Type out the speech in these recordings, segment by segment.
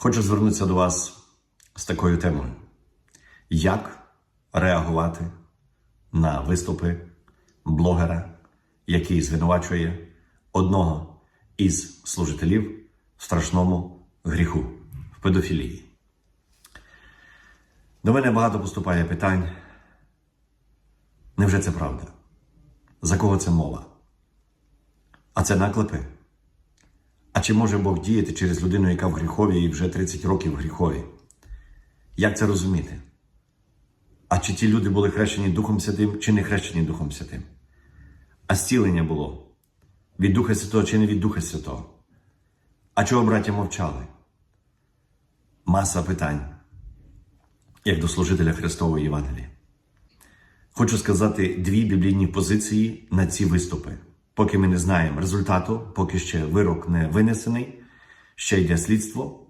Хочу звернутися до вас з такою темою: як реагувати на виступи блогера, який звинувачує одного із служителів в страшному гріху в педофілії? До мене багато поступає питань. Невже це правда? За кого це мова? А це наклепи? А чи може Бог діяти через людину, яка в гріхові і вже 30 років в гріхові? Як це розуміти? А чи ті люди були хрещені Духом Святим, чи не хрещені Духом Святим? А зцілення було від Духа Святого чи не від Духа Святого? А чого браття мовчали? Маса питань, як до служителя Христової Євангелії. Хочу сказати дві біблійні позиції на ці виступи. Поки ми не знаємо результату, поки ще вирок не винесений, ще йде слідство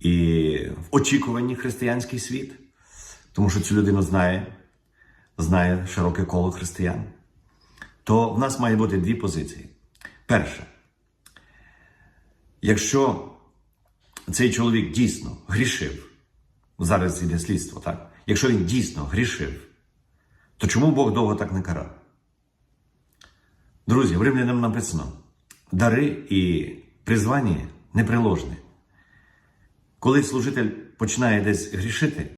і в очікуванні християнський світ, тому що цю людину знає, знає широке коло християн. То в нас має бути дві позиції. Перше, якщо цей чоловік дійсно грішив, зараз йде слідство, так? Якщо він дійсно грішив, то чому Бог довго так не карав? Друзі, в Римлянам написано: дари і призвання неприложні. Коли служитель починає десь грішити,